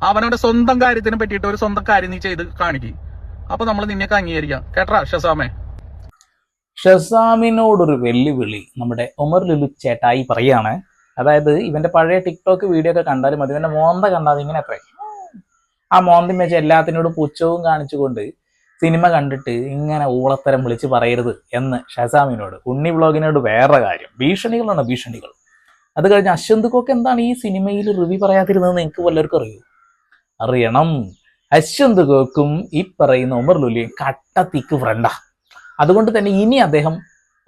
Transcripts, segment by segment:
അവനവന്റെ സ്വന്തം കാര്യത്തിനെ പറ്റിയിട്ട് ഒരു സ്വന്തം കാര്യം നീ ചെയ്ത് കാണിക്കും. അപ്പൊ നമ്മൾ നിന്നെയൊക്കെ അംഗീകരിക്കാം. കേട്ടാ ഷസാമേ? ഷസാമിനോടൊരു വെല്ലുവിളി നമ്മുടെ ഉമർ ലുലു ചേട്ടായി പറയാണ്. അതായത് ഇവന്റെ പഴയ ടിക്ടോക്ക് വീഡിയോ ഒക്കെ കണ്ടാലും മതി. ഇവന്റെ മോന്ത കണ്ടാൽ ഇങ്ങനെ അത്രേ. ആ മോന്തം എല്ലാത്തിനോടും പുച്ഛവും കാണിച്ചുകൊണ്ട് സിനിമ കണ്ടിട്ട് ഇങ്ങനെ ഊളത്തരം വിളിച്ച് പറയരുത് എന്ന് ഷസാമിനോട് ഉണ്ണി വ്ളോഗിനോട് വേറെ കാര്യം. ഭീഷണികളാണ് ഭീഷണികൾ. അത് കഴിഞ്ഞ് അശ്വന്ത് കോക്ക് എന്താണ് ഈ സിനിമയിൽ റിവ്യൂ പറയാതിരുന്നത് നിങ്ങൾക്ക് വല്ലവർക്കും അറിയൂ? അറിയണം. അശ്വന്ത് ഗോക്കും ഈ പറയുന്ന ഉമർ ലുലിയും കട്ട തിക്ക് ഫ്രണ്ടാ അതുകൊണ്ട് തന്നെ ഇനി അദ്ദേഹം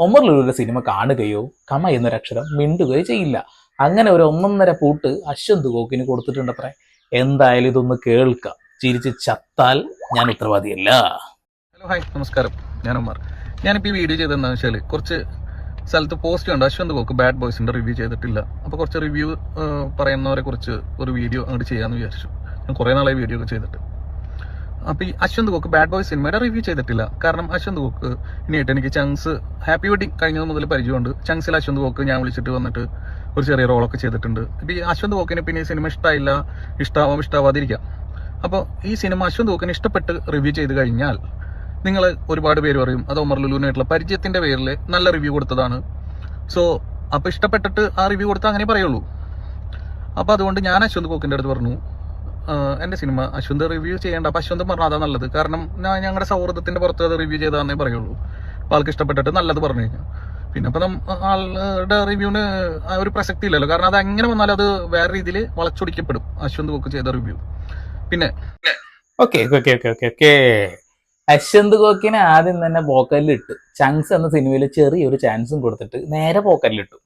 ഒമർ ലുലിയുടെ സിനിമ കാണുകയോ കമ എന്നൊരക്ഷരം മിണ്ടുകയോ ചെയ്യില്ല. അങ്ങനെ ഒരു ഒന്നൊന്നര പൂട്ട് അശ്വന്ത് കോക്കിന് കൊടുത്തിട്ടുണ്ടത്രേ. എന്തായാലും ഇതൊന്ന് കേൾക്കാം. ചിരിച്ച് ചത്താൽ ഞാൻ ഉത്തരവാദിയല്ല. ഹലോ ഹായ് നമസ്കാരം. ഞാൻ ഒമർ ഞാനിപ്പോൾ ഈ വീഡിയോ ചെയ്തതെന്താണെന്ന് വെച്ചാൽ കുറച്ച് സ്ഥലത്ത് പോസ്റ്റ് കണ്ടു അശ്വന്ത് കോക്ക് ബാഡ് ബോയ്സിന്റെ റിവ്യൂ ചെയ്തിട്ടില്ല. അപ്പോൾ കുറച്ച് റിവ്യൂ പറയുന്നവരെ കുറിച്ച് ഒരു വീഡിയോ അങ്ങോട്ട് ചെയ്യാമെന്ന് വിചാരിച്ചു. ഞാൻ കുറേ നാളായി വീഡിയോ ഒക്കെ ചെയ്തിട്ട്. അപ്പോൾ ഈ അശ്വന്ത് കോക്ക് ബാഡ് ബോയ് സിനിമയുടെ റിവ്യൂ ചെയ്തിട്ടില്ല. കാരണം അശ്വന്ത് കോക്ക് ഇനിയായിട്ട് എനിക്ക് ചങ്സ് ഹാപ്പി വെഡിങ് കഴിഞ്ഞത് മുതൽ പരിചയമുണ്ട്. ചങ്സിൽ അശ്വന്ത് കോക്ക് ഞാൻ വിളിച്ചിട്ട് വന്നിട്ട് ഒരു ചെറിയ റോളൊക്കെ ചെയ്തിട്ടുണ്ട്. അപ്പം ഈ അശ്വന്ത് കോക്കിന് പിന്നെ ഈ സിനിമ ഇഷ്ടമായില്ല ഇഷ്ടാവാം ഇഷ്ടാവാതിരിക്കാം. അപ്പോൾ ഈ സിനിമ അശ്വന്ത് കോക്കിന് ഇഷ്ടപ്പെട്ട് റിവ്യൂ ചെയ്ത് കഴിഞ്ഞാൽ നിങ്ങൾ ഒരുപാട് പേര് പറയും അത് ഒമർ ലുലുവിനായിട്ടുള്ള പരിചയത്തിന്റെ പേരിൽ നല്ല റിവ്യൂ കൊടുത്തതാണ്. സോ അപ്പോൾ ഇഷ്ടപ്പെട്ടിട്ട് ആ റിവ്യൂ കൊടുത്താൽ അങ്ങനെ പറയുള്ളൂ. അപ്പോൾ അതുകൊണ്ട് ഞാൻ അശ്വന്ത് കോക്കിന്റെ അടുത്ത് പറഞ്ഞു എന്റെ സിനിമ അശ്വന്ത് റിവ്യൂ ചെയ്യേണ്ട. അപ്പം അശ്വന്ത് പറഞ്ഞു അതാ നല്ലത്. കാരണം ഞാൻ ഞങ്ങളുടെ സൗഹൃദത്തിന്റെ പുറത്ത് അത് റിവ്യൂ ചെയ്താന്നേ പറയുള്ളൂ. അപ്പോൾ ആൾക്ക് ഇഷ്ടപ്പെട്ടിട്ട് നല്ലത് പറഞ്ഞു കഴിഞ്ഞാൽ പിന്നെ അപ്പം ആളുടെ റിവ്യൂവിന് ഒരു പ്രസക്തി ഇല്ലല്ലോ. കാരണം അത് എങ്ങനെ വന്നാലും അത് വേറെ രീതിയിൽ വളച്ചൊടിക്കപ്പെടും. അശ്വന്ത് ബുക്ക് ചെയ്ത റിവ്യൂ പിന്നെ okay okay okay okay okay Ashwanth കോക്കിനെ ആദ്യം തന്നെ പോക്കലിലിട്ട് ചങ്സ് എന്ന സിനിമയിൽ ചെറിയൊരു ചാൻസും കൊടുത്തിട്ട് നേരെ പോക്കലിലിട്ടു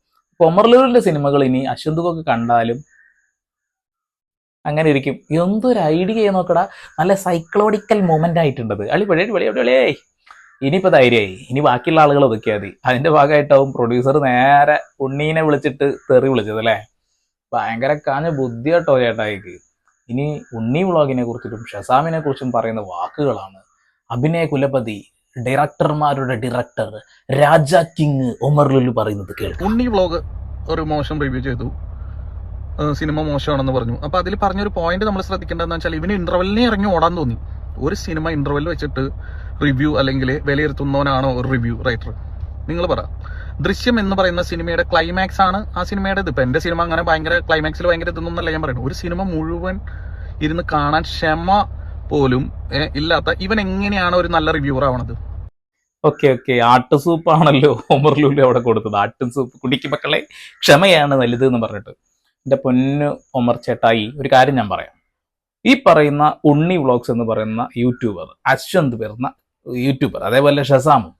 കൊമർലൂരിന്റെ സിനിമകൾ ഇനി അശ്വന്ത് കോക്ക് കണ്ടാലും അങ്ങനെ ഇരിക്കും. എന്തൊരു ഐഡിയ നോക്കടാ. നല്ല സൈക്ലോഡിക്കൽ മൊമെന്റ് ആയിട്ടുണ്ടത്. അടിപൊളി അടിപൊളി വെളിയേ ഇനിയിപ്പോ ധൈര്യമായി. ഇനി ബാക്കിയുള്ള ആളുകൾ ഒതുക്കിയാൽ മതി. അതിന്റെ ഭാഗമായിട്ടാവും പ്രൊഡ്യൂസർ നേരെ ഉണ്ണീനെ വിളിച്ചിട്ട് തെറി വിളിച്ചത് അല്ലേ? ഭയങ്കര കാഞ്ഞ ബുദ്ധി കേട്ടോ ചേട്ടായിക്ക് ഇനി ഉണ്ണി വ്ളോഗിനെ കുറിച്ചിട്ടും ഷസാമിനെ കുറിച്ചും പറയുന്ന വാക്കുകളാണ്. അഭിനയ കുലപതി ഡയറക്ടർമാരുടെ ഡയറക്ടർ രാജാ കിങ് ഒമർ ലുലു പറയുന്നത് കേൾക്കും. ഉണ്ണി വ്ളോഗ് ഒരു മോശം റിവ്യൂ ചെയ്തു. സിനിമ മോശമാണെന്ന് പറഞ്ഞു. അപ്പൊ അതിൽ പറഞ്ഞൊരു പോയിന്റ് നമ്മൾ ശ്രദ്ധിക്കേണ്ടതെന്ന് വെച്ചാൽ ഇവന് ഇന്റർവെല്ലിനെ ഇറങ്ങി ഓടാൻ തോന്നി. ഒരു സിനിമ ഇന്റർവെൽ വെച്ചിട്ട് റിവ്യൂ അല്ലെങ്കിൽ വിലയിരുത്തുന്നവനാണോ ഒരു റിവ്യൂ റൈറ്റർ നിങ്ങൾ പറ. ദൃശ്യം എന്ന് പറയുന്ന സിനിമയുടെ ക്ലൈമാക്സ് ആണ് ആ സിനിമയുടെ ഇത് ഇപ്പൊ സിനിമ അങ്ങനെ ഭയങ്കര ക്ലൈമാക്സിൽ ഭയങ്കര ഇതൊന്നല്ല ഞാൻ പറയുന്നത്. ഒരു സിനിമ മുഴുവൻ ഇരുന്ന് കാണാൻ ക്ഷമ പോലും ഇല്ലാത്ത ഇവൻ എങ്ങനെയാണ് ഒരു നല്ല റിവ്യൂവർ ആവണത്? Okay okay. ആട്ട് സൂപ്പ് ആണല്ലോ ലുലു അവിടെ കൊടുത്തത്. ആട്ടും സൂപ്പ് കുടിക്ക് മക്കളെ. ക്ഷമയാണ് വലുത് എന്ന് പറഞ്ഞിട്ട്. എന്റെ പൊന്നു ഒമർ ചേട്ടായി ഒരു കാര്യം ഞാൻ പറയാം. ഈ പറയുന്ന ഉണ്ണി വ്ളോഗ്സ് എന്ന് പറയുന്ന യൂട്യൂബർ അശ്വന്ത് പേർന്ന യൂട്യൂബർ അതേപോലെ ഷസാമും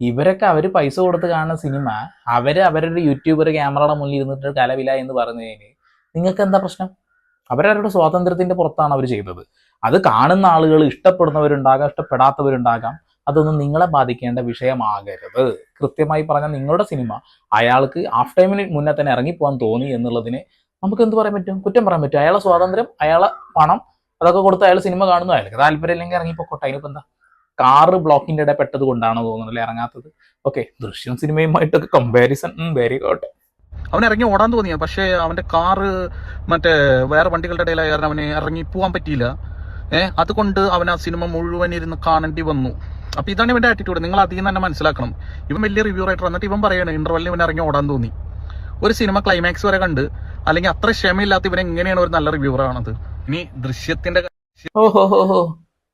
ഇവരൊക്കെ അവർ പൈസ കൊടുത്ത് കാണുന്ന സിനിമ അവർ അവരുടെ യൂട്യൂബർ ക്യാമറയുടെ മുന്നിൽ ഇരുന്നിട്ട് കലവില എന്ന് പറഞ്ഞതിന് നിങ്ങൾക്ക് എന്താ പ്രശ്നം? അവരവരുടെ സ്വാതന്ത്ര്യത്തിന്റെ പുറത്താണ് അവർ ചെയ്തത്. അത് കാണുന്ന ആളുകൾ ഇഷ്ടപ്പെടുന്നവരുണ്ടാകാം ഇഷ്ടപ്പെടാത്തവരുണ്ടാകാം. അതൊന്നും നിങ്ങളെ ബാധിക്കേണ്ട വിഷയമാകരുത്. കൃത്യമായി പറഞ്ഞാൽ നിങ്ങളുടെ സിനിമ അയാൾക്ക് ഹാഫ് ടൈമിന് മുന്നേ തന്നെ ഇറങ്ങിപ്പോകാൻ തോന്നി എന്നുള്ളതിന് നമുക്ക് എന്ത് പറയാൻ പറ്റും? കുറ്റം പറയാൻ പറ്റും. അയാളെ സ്വാതന്ത്ര്യം അയാളെ പണം അതൊക്കെ കൊടുത്ത് അയാൾ സിനിമ കാണുന്നു. അയാൾക്ക് താല്പര്യം ഇല്ലെങ്കിൽ ഇറങ്ങിപ്പോട്ടെ അതിനിപ്പോ എന്താ? കാറ് ബ്ലോക്കിന്റെ ഇടയിൽ പെട്ടത് കൊണ്ടാണോ തോന്നുന്നത് ഇറങ്ങാത്തത്. ഓക്കെ ദൃശ്യം സിനിമയുമായിട്ടൊക്കെ കമ്പാരിസൺ വെരി ഗുഡ് അവൻ ഇറങ്ങി ഓടാൻ തോന്നിയ. പക്ഷേ അവന്റെ കാറ് മറ്റേ വേറെ വണ്ടികളുടെ ഇടയിലായ കാരണം അവന് ഇറങ്ങി പോകാൻ പറ്റിയില്ല. ഏഹ് അതുകൊണ്ട് അവൻ ആ സിനിമ മുഴുവൻ ഇരുന്ന് കാണേണ്ടി വന്നു. അപ്പൊ ഇതാണ് ഇവന്റെ ആറ്റിറ്റ്യൂഡ് നിങ്ങൾ അധികം തന്നെ മനസ്സിലാക്കണം. ഇവൻ വലിയ റിവ്യൂ റൈറ്റർ എന്നിട്ട് ഇവൻ പറയാണ് ഇന്റർവെല്ലിൽ ഇവൻ ഇറങ്ങി ഓടാൻ തോന്നി. ഒരു സിനിമ ക്ലൈമാക്സ് വരെ കണ്ട് അല്ലെങ്കിൽ അത്ര ക്ഷമയില്ലാത്ത ഇവൻ എങ്ങനെയാണ് ഒരു നല്ല റിവ്യൂവർ ആണത് ഇനി ദൃശ്യത്തിന്റെ ഓഹോ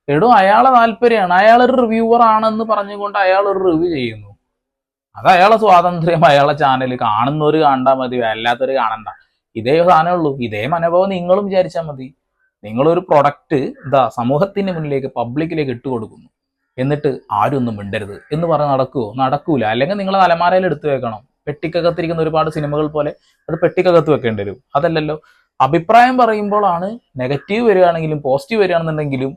എടോ അയാളെ താല്പര്യമാണ്. അയാൾ ഒരു റിവ്യൂവർ ആണെന്ന് പറഞ്ഞുകൊണ്ട് അയാൾ ഒരു റിവ്യൂ ചെയ്യുന്നു. അത് അയാളെ സ്വാതന്ത്ര്യം അയാളെ ചാനൽ കാണുന്നവർ കണ്ടാൽ മതി അല്ലാത്തവർ കാണണ്ട. ഇതേ സാധനമുള്ളൂ ഇതേ മനോഭാവം നിങ്ങളും വിചാരിച്ചാൽ മതി. നിങ്ങളൊരു പ്രൊഡക്റ്റ് ഇതാ സമൂഹത്തിന്റെ മുന്നിലേക്ക് പബ്ലിക്കിലേക്ക് ഇട്ട് കൊടുക്കുന്നു എന്നിട്ട് ആരും ഒന്നും മിണ്ടരുത്. എന്ന് പറഞ്ഞ് നടക്കുവോ? നടക്കൂല. അല്ലെങ്കിൽ നിങ്ങൾ അലമാരയിൽ എടുത്തു വെക്കണം. പെട്ടിക്കകത്തിരിക്കുന്ന ഒരുപാട് സിനിമകൾ പോലെ അത് പെട്ടിക്കകത്ത് വെക്കേണ്ടി വരും. അതല്ലല്ലോ. അഭിപ്രായം പറയുമ്പോഴാണ് നെഗറ്റീവ് വരികയാണെങ്കിലും പോസിറ്റീവ് വരികയാണെന്നുണ്ടെങ്കിലും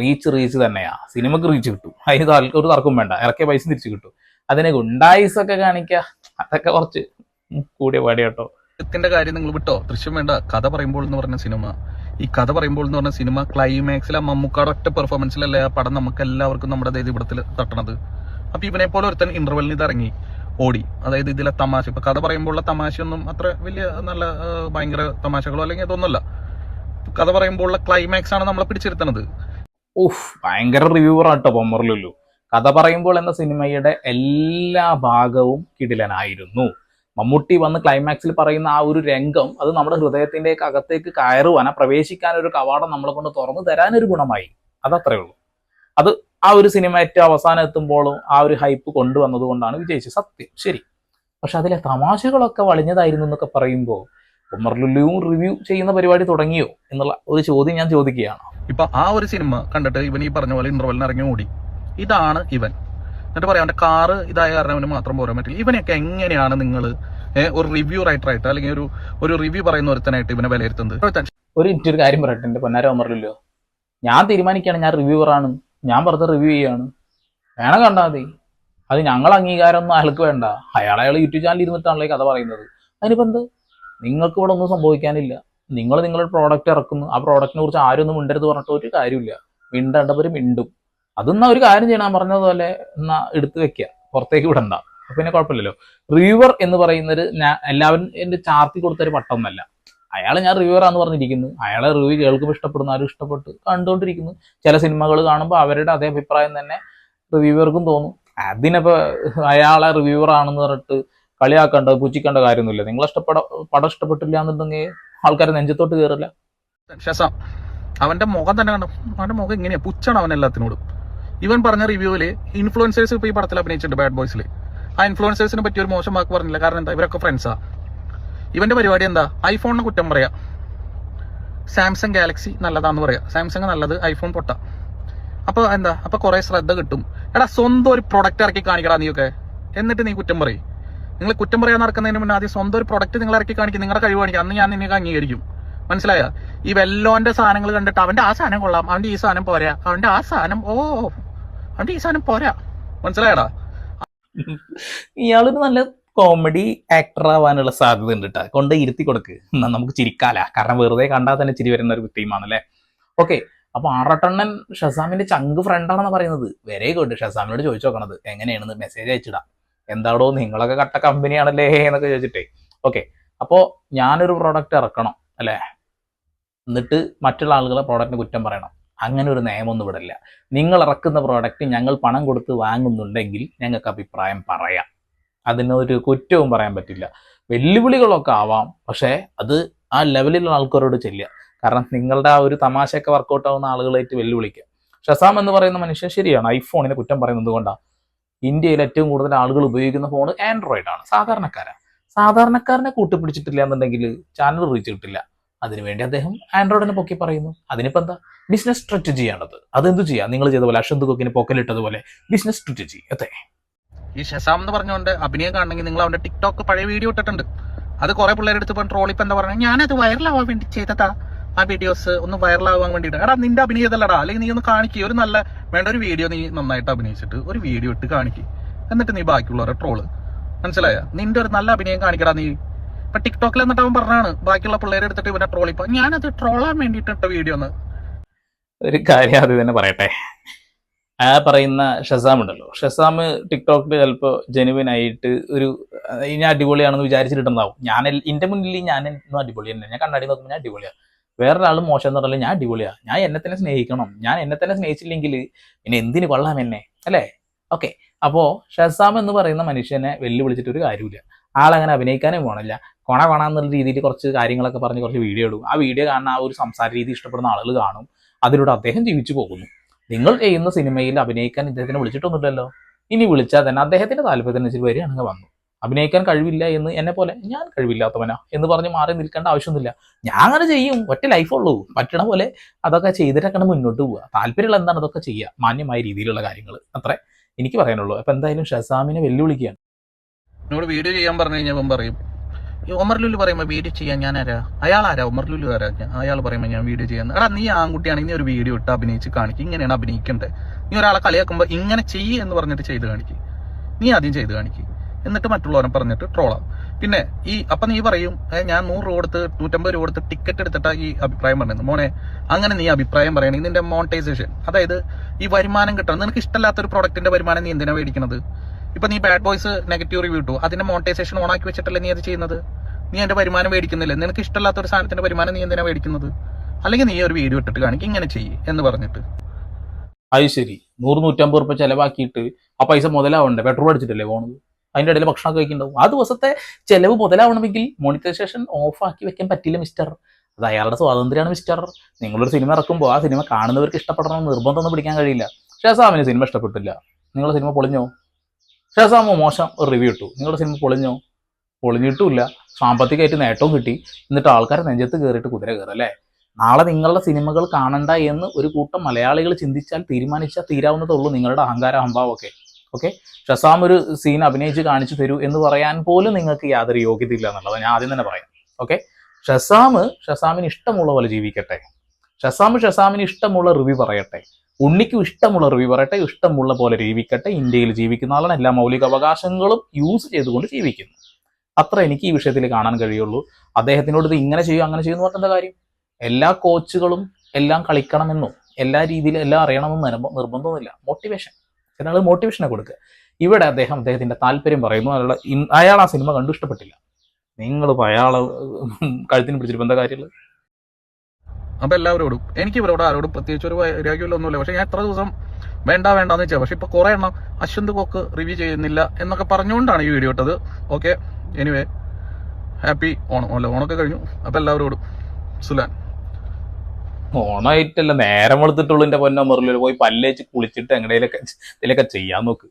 റീച്ച് റീച്ച് തന്നെയാ. സിനിമക്ക് റീച്ച് കിട്ടും. അതിന് ഒരു തർക്കം വേണ്ട. ഇറക്കിയ പൈസ തിരിച്ചു കിട്ടും. അതിനെ ഗുണ്ടായിസൊക്കെ കാണിക്കുക അതൊക്കെ കുറച്ച് കൂടിയ പാടി കേട്ടോ കാര്യം നിങ്ങൾ വിട്ടോ? ദൃശ്യം വേണ്ട. കഥ പറയുമ്പോൾ എന്ന് പറഞ്ഞ സിനിമ. ഈ കഥ പറയുമ്പോൾ എന്ന് പറഞ്ഞ സിനിമ ക്ലൈമാക്സിൽ ആ പെർഫോമൻസിലല്ലേ ആ പടം നമുക്ക് എല്ലാവർക്കും നമ്മുടെ ഇവിടത്തിൽ തട്ടണത്. അപ്പൊ ഇവനെ പോലെ ഒരുത്തൻ ഇന്റർവെല്ലിന് ഇത് ഇറങ്ങി ഓടി. അതായത് ഇതിലെ തമാശ. ഇപ്പൊ കഥ പറയുമ്പോഴുള്ള തമാശയൊന്നും അത്ര വലിയ നല്ല ഭയങ്കര തമാശകളോ അല്ലെങ്കിൽ അതൊന്നുമല്ല. കഥ പറയുമ്പോഴുള്ള ക്ലൈമാക്സ് ആണ് നമ്മളെ പിടിച്ചിരുത്തണത്. ഉഫ് ഭയങ്കര റിവ്യൂവർ ആട്ടോ പൊമ്മറിലുള്ളൂ കഥ പറയുമ്പോൾ എന്ന സിനിമയുടെ എല്ലാ ഭാഗവും കിടിലനായിരുന്നു. മമ്മൂട്ടി വന്ന് ക്ലൈമാക്സിൽ പറയുന്ന ആ ഒരു രംഗം അത് നമ്മുടെ ഹൃദയത്തിന്റെ അകത്തേക്ക് കയറുവാൻ പ്രവേശിക്കാൻ ഒരു കവാടം നമ്മളെ കൊണ്ട് തുറന്നു തരാനൊരു ഗുണമായി. അതത്രേ ഉള്ളൂ. അത് ആ ഒരു സിനിമ ഏറ്റവും അവസാനം എത്തുമ്പോഴും ആ ഒരു ഹൈപ്പ് കൊണ്ടുവന്നത് കൊണ്ടാണ് വിജയിച്ചത്. സത്യം. ശരി. പക്ഷെ അതിലെ തമാശകളൊക്കെ വളിഞ്ഞതായിരുന്നു എന്നൊക്കെ പറയുമ്പോൾ ഉമർലുല്ലുവും റിവ്യൂ ചെയ്യുന്ന പരിപാടി തുടങ്ങിയോ എന്നുള്ള ഒരു ചോദ്യം ഞാൻ ചോദിക്കുകയാണ്. ഇപ്പൊ ആ ഒരു സിനിമ കണ്ടിട്ട് ഇവൻ ഈ പറഞ്ഞ പോലെ ഇന്റർവെല്ലിന് ഇറങ്ങി ഓടി. ഇതാണ് ഇവൻ. എന്നിട്ട് പറയാം അവന്റെ കാറ് ഇതായ കാരണം അവന് മാത്രം പോരാൻ പറ്റില്ല. ഇവനെയൊക്കെ എങ്ങനെയാണ് നിങ്ങൾ ഒരു റിവ്യൂ റൈറ്റർ ആയിട്ട് അല്ലെങ്കിൽ ഒരു ഒരു റിവ്യൂ പറയുന്ന ഒരുത്തനായിട്ട് ഇവനെ വിലയിരുത്തുന്നത്? ഒരു മിനിറ്റ് ഒരു കാര്യം പറയട്ടെ എന്റെ പൊന്നാര ഓമറിലല്ലോ ഞാൻ തീരുമാനിക്കുകയാണ് ഞാൻ റിവ്യൂവറാണ് ഞാൻ പറഞ്ഞ റിവ്യൂ ചെയ്യാണ് വേണം കണ്ടാൽ മതി. അത് ഞങ്ങൾ അംഗീകാരമൊന്നും അയാൾക്ക് വേണ്ട. അയാൾ അയാൾ യൂട്യൂബ് ചാനലിൽ ഇരുന്നിട്ടാണല്ലോ കഥ പറയുന്നത്. അതിനിപ്പോൾ എന്ത്? നിങ്ങൾക്ക് ഇവിടെ ഒന്നും സംഭവിക്കാനില്ല. നിങ്ങൾ നിങ്ങളുടെ പ്രോഡക്റ്റ് ഇറക്കുന്നു. ആ പ്രോഡക്റ്റിനെ കുറിച്ച് ആരും ഒന്നും മിണ്ടരുത് പറഞ്ഞിട്ട് ഒരു കാര്യമില്ല മിണ്ടേണ്ടവർ മിണ്ടും. അതെന്നാ ഒരു കാര്യം ചെയ്യണം. പറഞ്ഞതുപോലെ എന്നാ എടുത്തു വെക്കുക പുറത്തേക്ക് വിടണ്ട. പിന്നെ കുഴപ്പമില്ലല്ലോ. റിവർ എന്ന് പറയുന്നത് ഞാൻ എല്ലാവരും എന്റെ ചാർത്തി കൊടുത്തൊരു പട്ടമൊന്നല്ല. അയാൾ ഞാൻ റിവർ ആന്ന് പറഞ്ഞിരിക്കുന്നു. അയാളെ റിവ്യൂ കേൾക്കുമ്പോൾ ഇഷ്ടപ്പെടുന്ന. ആരും ഇഷ്ടപ്പെട്ട് കണ്ടുകൊണ്ടിരിക്കുന്നു ചില സിനിമകൾ കാണുമ്പോൾ അവരുടെ അതേ അഭിപ്രായം തന്നെ റിവ്യൂവർക്കും തോന്നും. അതിനപ്പോൾ അയാളെ റിവ്യൂവർ ആണെന്ന് പറഞ്ഞിട്ട് കളിയാക്കേണ്ട പുച്ഛിക്കേണ്ട കാര്യമൊന്നുമില്ല. നിങ്ങൾ ഇഷ്ടപ്പെട പടം ഇഷ്ടപ്പെട്ടില്ല എന്നുണ്ടെങ്കിൽ ആൾക്കാർ നെഞ്ചത്തോട്ട് കയറില്ല അവന്റെ മുഖം തന്നെ കണ്ടു? അവന്റെ മുഖം ഇങ്ങനെയാ. പുച്ഛാണ് അവൻ എല്ലാത്തിനോടും. ഇവൻ പറഞ്ഞ റിവ്യൂവിൽ ഇൻഫ്ലുവൻസേഴ്സ് ഇപ്പൊ ഈ പടത്തിൽ അഭിനയിച്ചിട്ടുണ്ട് ബാഡ് ബോയ്സിൽ ആ ഇൻഫ്ലുവൻസേഴ്സിനെ പറ്റി ഒരു മോശം വാക്ക് പറഞ്ഞില്ല. കാരണം എന്താ? ഇവരൊക്കെ ഫ്രണ്ട്സാ ഇവന്റെ പരിപാടി എന്താ? ഐഫോണിനെ കുറ്റം പറയാ. സാംസങ് ഗാലക്സി നല്ലതാന്ന് പറയാ. സാംസങ് നല്ലത് ഐഫോൺ പൊട്ട. അപ്പൊ എന്താ? അപ്പൊ കുറെ ശ്രദ്ധ കിട്ടും. എടാ സ്വന്തം ഒരു പ്രൊഡക്റ്റ് ഇറക്കി കാണിക്കടാ നീയൊക്കെ. എന്നിട്ട് നീ കുറ്റം പറയും. നിങ്ങൾ കുറ്റം പറയാൻ നടക്കുന്നതിന് മുന്നേ ആദ്യം സ്വന്തം ഒരു പ്രൊഡക്റ്റ് നിങ്ങൾ ഇറക്കി കാണിക്കും. നിങ്ങളുടെ കഴിവ് കാണിക്കും. അന്ന് ഞാൻ നിന്നെ അംഗീകരിക്കും. മനസ്സിലായ? ഈ വെല്ലോന്റെ സാധനങ്ങൾ കണ്ടിട്ട് അവന്റെ ആ സാധനം കൊള്ളാം. അവന്റെ ഈ സാധനം പോരാ. അവന്റെ ആ സാധനം ഓ അവന്റെ ഈ സാധനം പോരാ. മനസ്സിലായടാ? ഇയാളൊരു നല്ല കോമഡി ആക്ടർ ആവാനുള്ള സാധ്യത ഉണ്ട് കേട്ടോ കൊണ്ട് ഇരുത്തി കൊടുക്ക്. നമുക്ക് ചിരിക്കാല. കാരണം വെറുതെ കണ്ടാൽ തന്നെ ചിരി വരുന്ന ഒരു ടീമാണല്ലേ ഓക്കെ അപ്പൊ ആറട്ടണ്ണൻ ഷസാമിന്റെ ചങ്ക് ഫ്രണ്ടാണെന്ന് പറയുന്നത്. വരെ ഗുഡ് ഷസാമിനോട് ചോദിച്ചു നോക്കണത്. എങ്ങനെയാണെന്ന് മെസ്സേജ് അയച്ചിടാം. എന്താടോ നിങ്ങളൊക്കെ കട്ട കമ്പനിയാണല്ലേ എന്നൊക്കെ ചോദിച്ചിട്ടേ. ഓക്കെ അപ്പോ ഞാനൊരു പ്രോഡക്റ്റ് ഇറക്കണം അല്ലേ? എന്നിട്ട് മറ്റുള്ള ആളുകളെ പ്രോഡക്റ്റിന് കുറ്റം പറയണം. അങ്ങനെ ഒരു നിയമമൊന്നും ഇവിടെ ഇല്ല നിങ്ങൾ ഇറക്കുന്ന പ്രോഡക്റ്റ് ഞങ്ങൾ പണം കൊടുത്ത് വാങ്ങുന്നുണ്ടെങ്കിൽ ഞങ്ങൾക്ക് അഭിപ്രായം പറയാം. അതിനൊരു കുറ്റവും പറയാൻ പറ്റില്ല. വെല്ലുവിളികളൊക്കെ ആവാം പക്ഷേ അത് ആ ലെവലിലുള്ള ആൾക്കാരോട് ചെല്ലുക. കാരണം നിങ്ങളുടെ ആ ഒരു തമാശയൊക്കെ വർക്കൗട്ട് ആവുന്ന ആളുകളായിട്ട് വെല്ലുവിളിക്കുക. ഷസാം എന്ന് പറയുന്ന മനുഷ്യൻ ശരിയാണ്. ഐഫോണിനെ കുറ്റം പറയുന്നത് കൊണ്ടാണ് ഇന്ത്യയിൽ ഏറ്റവും കൂടുതൽ ആളുകൾ ഉപയോഗിക്കുന്ന ഫോൺ ആൻഡ്രോയിഡ് ആണ്. സാധാരണക്കാരാണ് സാധാരണക്കാരനെ കൂട്ടിപ്പിടിച്ചിട്ടില്ല എന്നുണ്ടെങ്കിൽ ചാനൽ റീച്ച് കിട്ടില്ല. അതിനുവേണ്ടി അദ്ദേഹം ആൻഡ്രോയിഡിനെ പൊക്കി പറയുന്നു. അതിനിപ്പോ എന്താ? ബിസിനസ് സ്ട്രാറ്റജി ആണത്. അതെന്തു ചെയ്യാം? നിങ്ങൾ ചെയ്ത പോലെ അശ്വന്ത് കൊക്കിന് പൊക്കലിട്ടതുപോലെ ബിസിനസ് സ്ട്രാറ്റജി അതെ. ഈ ഷസാം എന്ന് പറഞ്ഞുകൊണ്ട് അഭിനയം കാണണമെങ്കിൽ നിങ്ങൾ അവന്റെ ടിക്ടോക്ക് പഴയ വീഡിയോ ഇട്ടിട്ടുണ്ട്. അത് കുറെ പിള്ളേരെടുത്ത് ഇപ്പം ട്രോൾ ഇപ്പം എന്താ പറഞ്ഞാൽ ഞാനത് വൈറലാവാൻ വേണ്ടി ചെയ്തതാ. ആ വീഡിയോസ് ഒന്ന് വൈറലാവാൻ വേണ്ടിയിട്ട്. എടാ നിന്റെ അഭിനയതല്ലടാ. അല്ലെങ്കിൽ നീ ഒന്ന് കാണിക്കുക ഒരു നല്ല വേണ്ട ഒരു വീഡിയോ നീ നന്നായിട്ട് അഭിനയിച്ചിട്ട് ഒരു വീഡിയോ ഇട്ട് കാണിക്കുക എന്നിട്ട് നീ ബാക്കിയുള്ളവരെ ട്രോൾ മനസ്സിലായ? നിന്റെ ഒരു നല്ല അഭിനയം കാണിക്കടാ നീ. ഇപ്പൊ ടിക്ടോക്കിൽ എന്നിട്ട് അവൻ പറഞ്ഞാണ് ബാക്കിയുള്ള പിള്ളേരെ എടുത്തിട്ട് ഇവനെ ട്രോളി ഇപ്പൊ. ഞാനത് ട്രോളാൻ വേണ്ടിട്ട് വീഡിയോ ഒന്ന് ഒരു കാര്യം അത് തന്നെ പറയട്ടെ. ആ പറയുന്ന ഷസാം ഉണ്ടല്ലോ. ഷസാം ടിക്ടോക്കിൽ ചിലപ്പോൾ ജെനുവിൻ ആയിട്ട് ഒരു ഇനി അടിപൊളിയാണെന്ന് വിചാരിച്ചിട്ടുണ്ടാവും. ഞാൻ എന്റെ മുന്നിൽ ഞാൻ എന്നും അടിപൊളി തന്നെ ഞാൻ കണ്ണാടി നോക്കുമ്പോൾ ഞാൻ അടിപൊളിയാണ് വേറൊരാൾ മോശം എന്ന് പറഞ്ഞാൽ ഞാൻ അടിപൊളിയാണ് ഞാൻ എന്നെ തന്നെ സ്നേഹിക്കണം. ഞാൻ എന്നെ തന്നെ സ്നേഹിച്ചില്ലെങ്കിൽ പിന്നെ എന്തിന് കൊള്ളാം എന്നെ? അല്ലേ? ഓക്കെ. അപ്പോൾ ഷസാം എന്ന് പറയുന്ന മനുഷ്യനെ വെല്ലുവിളിച്ചിട്ട് ഒരു കാര്യമില്ല ആളങ്ങനെ അഭിനയിക്കാനേ പോകണില്ല കൊണ കൊണ എന്നുള്ള രീതിയിൽ കുറച്ച് കാര്യങ്ങളൊക്കെ പറഞ്ഞ് കുറച്ച് വീഡിയോ ഇടും. ആ വീഡിയോ കാണാൻ ആ ഒരു സംസാര രീതി ഇഷ്ടപ്പെടുന്ന ആളുകൾ കാണും. അതിലൂടെ അദ്ദേഹം ജീവിച്ചു പോകുന്നു. നിങ്ങൾ ചെയ്യുന്ന സിനിമയിൽ അഭിനയിക്കാൻ ഇദ്ദേഹത്തിനെ വിളിച്ചിട്ടൊന്നുമില്ലല്ലോ. ഇനി വിളിച്ചാൽ തന്നെ അദ്ദേഹത്തിന്റെ താല്പര്യത്തിനനുസരിച്ച് വരികയാണെങ്കിൽ വന്നു. അഭിനയിക്കാൻ കഴിവില്ല എന്ന് എന്നെ പോലെ ഞാൻ കഴിവില്ലാത്തവനാ എന്ന് പറഞ്ഞ് മാറി നിൽക്കേണ്ട ആവശ്യമൊന്നുമില്ല. ഞാൻ അങ്ങനെ ചെയ്യും. ഒറ്റ ലൈഫുള്ളൂ പറ്റണ പോലെ അതൊക്കെ ചെയ്തിട്ടൊക്കെ മുന്നോട്ട് പോവുക. താല്പര്യമുള്ള എന്താണ് അതൊക്കെ ചെയ്യുക. മാന്യമായ രീതിയിലുള്ള കാര്യങ്ങൾ. അത്രേ എനിക്ക് പറയാനുള്ളൂ. അപ്പം എന്തായാലും ഷസാമിനെ വെല്ലുവിളിക്കുകയാണ്. എന്നോട് വീഡിയോ ചെയ്യാൻ പറഞ്ഞു കഴിഞ്ഞപ്പം പറയും ഈ ലുലു പറയുമ്പോൾ വീഡിയോ ചെയ്യാൻ ഞാൻ ആരാ അയാൾ ആരാ ഒമർ ലുലു ആരാ? അയാൾ പറയുമ്പോൾ ഞാൻ വീഡിയോ ചെയ്യാൻ എടാ നീ ആൺകുട്ടിയാണെങ്കിൽ നീ ഒരു വീഡിയോ ഇട്ട് അഭിനയിച്ച് കാണിക്കും. ഇങ്ങനെയാണ് അഭിനയിക്കേണ്ടത് നീ ഒരാളെ കളിയാക്കുമ്പോൾ ഇങ്ങനെ ചെയ്യ് എന്ന് പറഞ്ഞിട്ട് ചെയ്ത് കാണിക്കും. നീ ആദ്യം ചെയ്ത് കാണിക്കും. എന്നിട്ട് മറ്റുള്ളവരെ പറഞ്ഞിട്ട് ട്രോളാം പിന്നെ ഈ അപ്പൊ നീ പറയും ഞാൻ നൂറ് രൂപ കൊടുത്ത് നൂറ്റമ്പത് രൂപ കൊടുത്ത് ടിക്കറ്റ് എടുത്തിട്ടാ ഈ അഭിപ്രായം പറയുന്നത്. മോനെ അങ്ങനെ നീ അഭിപ്രായം പറയണെങ്കിൽ നിന്റെ മോണിറ്റൈസേഷൻ അതായത് ഈ വരുമാനം കിട്ടണം. നിനക്ക് ഇഷ്ടമല്ലാത്ത ഒരു പ്രൊഡക്റ്റിന്റെ വരുമാനം നീ എന്തിനാ മേടിക്കുന്നത് ഇപ്പൊ നീ ബാഡ് ബോയ്സ് നെഗറ്റീവ് റിവ്യൂ ഇട്ടു. അതിന്റെ മോണിറ്റൈസേഷൻ ഓൺ ആക്കി വെച്ചിട്ടല്ലേ നീ അത് ചെയ്യുന്നത്? നീ എന്റെ വരുമാനം മേടിക്കുന്നില്ലേ? നിനക്ക് ഇഷ്ടമില്ലാത്ത ഒരു സാധനത്തിന്റെ വരുമാനം നീ എന്തിനാ മേടിക്കുന്നത്? അല്ലെങ്കിൽ നീ ഒരു വീഡിയോ ഇട്ടിട്ട് കാണിക്കും ഇങ്ങനെ ചെയ്യ് എന്ന് പറഞ്ഞിട്ട്. അത് ശരി. നൂറ് നൂറ്റമ്പത് റുപ്യ ചെലവാക്കിയിട്ട് ആ പൈസ മുതലാവണ്ടേ? പെട്രോൾ അടിച്ചിട്ടല്ലേ പോകുന്നത് അതിന്റെ ഇടയിൽ ഭക്ഷണമൊക്കെ കഴിക്കുന്നുണ്ടാവും. ആ ദിവസത്തെ ചെലവ് മുതലാവണമെങ്കിൽ മോണിറ്റൈസേഷൻ ഓഫ് ആക്കി വെക്കാൻ പറ്റില്ല മിസ്റ്റർ അത് അയാളുടെ സ്വാതന്ത്ര്യമാണ് മിസ്റ്റർ നിങ്ങളൊരു സിനിമ ഇറക്കുമ്പോൾ ആ സിനിമ കാണുന്നവർക്ക് ഇഷ്ടപ്പെടണമെന്ന് നിർബന്ധമൊന്നും പിടിക്കാൻ കഴിയില്ല. പക്ഷേ സാമിന് സിനിമ ഇഷ്ടപ്പെട്ടില്ല. നിങ്ങളുടെ സിനിമ പൊളിഞ്ഞോ? ഷേസാമോ മോശം ഒരു റിവ്യൂ ഇട്ടു. നിങ്ങളുടെ സിനിമ പൊളിഞ്ഞോ? പൊളിഞ്ഞിട്ടുമില്ല. സാമ്പത്തികമായിട്ട് നേട്ടവും കിട്ടി. എന്നിട്ട് ആൾക്കാർ നെഞ്ചത്ത് കയറിയിട്ട് കുതിര കയറും അല്ലേ? നാളെ നിങ്ങളുടെ സിനിമകൾ കാണണ്ട എന്ന് ഒരു കൂട്ടം മലയാളികൾ ചിന്തിച്ചാൽ തീരുമാനിച്ചാൽ തീരാവുന്നതേ ഉള്ളൂ നിങ്ങളുടെ അഹങ്കാര അഹംഭാവമൊക്കെ. ഓക്കെ ഷസാം ഒരു സീൻ അഭിനയിച്ച് കാണിച്ചു തരൂ എന്ന് പറയാൻ പോലും നിങ്ങൾക്ക് യാതൊരു യോഗ്യത ഇല്ല എന്നുള്ളത് ഞാൻ ആദ്യം തന്നെ പറയാം. ഓക്കെ ഷസാം ഷസാമിന് ഇഷ്ടമുള്ള പോലെ ജീവിക്കട്ടെ. ഷസാം ഷസാമിന് ഇഷ്ടമുള്ള റിവ്യൂ പറയട്ടെ. ഉണ്ണിക്കും ഇഷ്ടമുള്ള റിവ്യൂ പറയട്ടെ ഇഷ്ടമുള്ള പോലെ ജീവിക്കട്ടെ ഇന്ത്യയിൽ ജീവിക്കുന്ന ആളാണ്. എല്ലാ മൗലിക അവകാശങ്ങളും യൂസ് ചെയ്തുകൊണ്ട് ജീവിക്കുന്നു. അത്ര എനിക്ക് ഈ വിഷയത്തിൽ കാണാൻ കഴിയുള്ളൂ. അദ്ദേഹത്തിനോട് ഇത് ഇങ്ങനെ ചെയ്യും അങ്ങനെ ചെയ്യും എന്ന് പറഞ്ഞ കാര്യം? എല്ലാ കോച്ചുകളും എല്ലാം കളിക്കണമെന്നോ എല്ലാ രീതിയിലും എല്ലാം അറിയണമെന്നും നിർബ- നിർബന്ധമൊന്നുമില്ല. മോട്ടിവേഷൻ ചില മോട്ടിവേഷനെ കൊടുക്കുക. ഇവിടെ അദ്ദേഹം അദ്ദേഹത്തിന്റെ താല്പര്യം പറയുന്നു. അയാളുടെ അയാൾ ആ സിനിമ കണ്ടു ഇഷ്ടപ്പെട്ടില്ല. നിങ്ങൾ അയാൾ കഴുത്തിന് പിടിച്ചിട്ട് എന്താ കാര്യമുള്ളത്? അപ്പൊ എല്ലാവരോടും എനിക്ക് ഇവരോട് ആരോടും പ്രത്യേകിച്ച് ഒരു വൈരാഗ്യമല്ലോ ഒന്നുമില്ല. പക്ഷെ ഞാൻ എത്ര ദിവസം വേണ്ട വേണ്ടാന്ന് വെച്ചാൽ പക്ഷെ ഇപ്പൊ കുറെ എണ്ണം അശ്വന്ത് കോക്ക് റിവ്യൂ ചെയ്യുന്നില്ല എന്നൊക്കെ പറഞ്ഞുകൊണ്ടാണ് ഈ വീഡിയോ ഇട്ടത്. ഓക്കെ. Anyway happy Onam. അല്ല ഓണമൊക്കെ കഴിഞ്ഞു. അപ്പൊ എല്ലാവരോടും സുലാൻ. ഓണായിട്ടല്ല നേരം വെളുത്തിട്ടുള്ളൂ എന്റെ പൊന്ന മുറിൽ പോയി പല്ലേച്ച് കുളിച്ചിട്ട് എങ്ങനെയൊക്കെ ഇതിലൊക്കെ ചെയ്യാൻ നോക്ക്.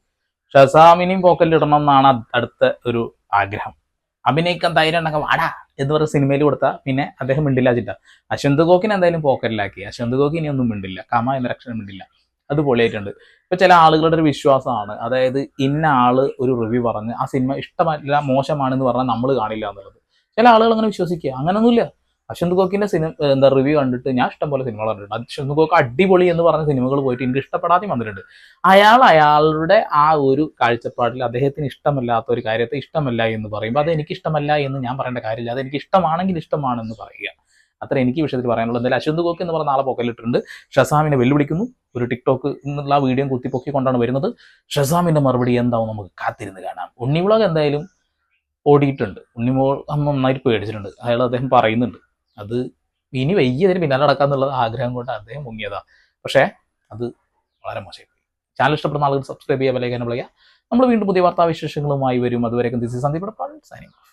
ഷസാമിനെയും പോക്കലിടണം എന്നാണ് അടുത്ത ഒരു ആഗ്രഹം. അഭിനയിക്കാൻ ധൈര്യം ഉണ്ടെങ്കിൽ വാടാ എന്ന് പറഞ്ഞ സിനിമയിൽ കൊടുത്താൽ പിന്നെ അദ്ദേഹം മിണ്ടില്ല ചിട്ട. അശ്വന്ത് ഗോക്കിനെ എന്തായാലും പോക്കറ്റിലാക്കി. അശ്വന്ത് ഗോക്കി ഇനി ഒന്നും മിണ്ടില്ല. കമ എന്ന രക്ഷണം മിണ്ടില്ല. അത് പൊളിയായിട്ടുണ്ട് ഇപ്പൊ ചില ആളുകളുടെ ഒരു വിശ്വാസമാണ്. അതായത് ഇന്ന ആൾ ഒരു റിവ്യൂ പറഞ്ഞ് ആ സിനിമ ഇഷ്ടമല്ല മോശമാണെന്ന് പറഞ്ഞാൽ നമ്മൾ കാണില്ല എന്നുള്ളത്. ചില ആളുകൾ അങ്ങനെ വിശ്വസിക്കുക. അങ്ങനൊന്നുമില്ല. അശ്വന്ത് ഗോക്കിന്റെ സിനിമ എന്താ റിവ്യൂ കണ്ടിട്ട് ഞാൻ ഇഷ്ടംപോലെ സിനിമകൾ കണ്ടിട്ടുണ്ട്. അശ്വന്ത് ഗോക്ക് അടിപൊളി എന്ന് പറഞ്ഞ സിനിമകൾ പോയിട്ട് എനിക്ക് ഇഷ്ടപ്പെടാതെയും വന്നിട്ടുണ്ട്. അയാൾ അയാളുടെ ആ ഒരു കാഴ്ചപ്പാടിൽ അദ്ദേഹത്തിന് ഇഷ്ടമല്ലാത്ത ഒരു കാര്യത്തെ ഇഷ്ടമല്ല എന്ന് പറയുമ്പോൾ അത് എനിക്ക് ഇഷ്ടമല്ല എന്ന് ഞാൻ പറയേണ്ട കാര്യമില്ല. അത് എനിക്ക് ഇഷ്ടമാണെങ്കിൽ ഇഷ്ടമാണെന്ന് പറയുക. അത്ര എനിക്ക് വിഷയത്തിൽ പറയാനുള്ളത് എന്തായാലും അശ്വന്ത് ഗോക്ക് എന്ന് പറഞ്ഞ ആളെ പൊക്കലിട്ടുണ്ട് ഷസാമിനെ വെല്ലുവിളിക്കുന്നു. ഒരു ടിക്ടോക്ക് എന്നുള്ള വീഡിയോ കുത്തിപ്പൊക്കിക്കൊണ്ടാണ് വരുന്നത്. ഷസാമിന്റെ മറുപടി എന്താവും നമുക്ക് കാത്തിരുന്ന് കാണാം. ഉണ്ണി വ്ളോഗ് എന്തായാലും ഓടിയിട്ടുണ്ട്. ഉണ്ണിമോൾ നന്നായിട്ട് പേടിച്ചിട്ടുണ്ട്. അയാൾ അദ്ദേഹം പറയുന്നുണ്ട്. അത് ഇനി വൈകിയതിന് പിന്നാലെ എന്നുള്ള ആഗ്രഹം കൊണ്ട് അദ്ദേഹം മുങ്ങിയതാണ് പക്ഷേ അത് വളരെ മോശമായി ചാനൽ ഇഷ്ടപ്പെടുന്ന ആളുകൾ സബ്സ്ക്രൈബ് ചെയ്യാൻ വിലയ്ക്കാൻ വിളിക്കുക നമ്മൾ വീണ്ടും പുതിയ വാർത്താവിശേഷങ്ങളുമായി വരും. അതുവരെയും ദിസ് സന്ദീപ് സൈനിങ് ഓഫ്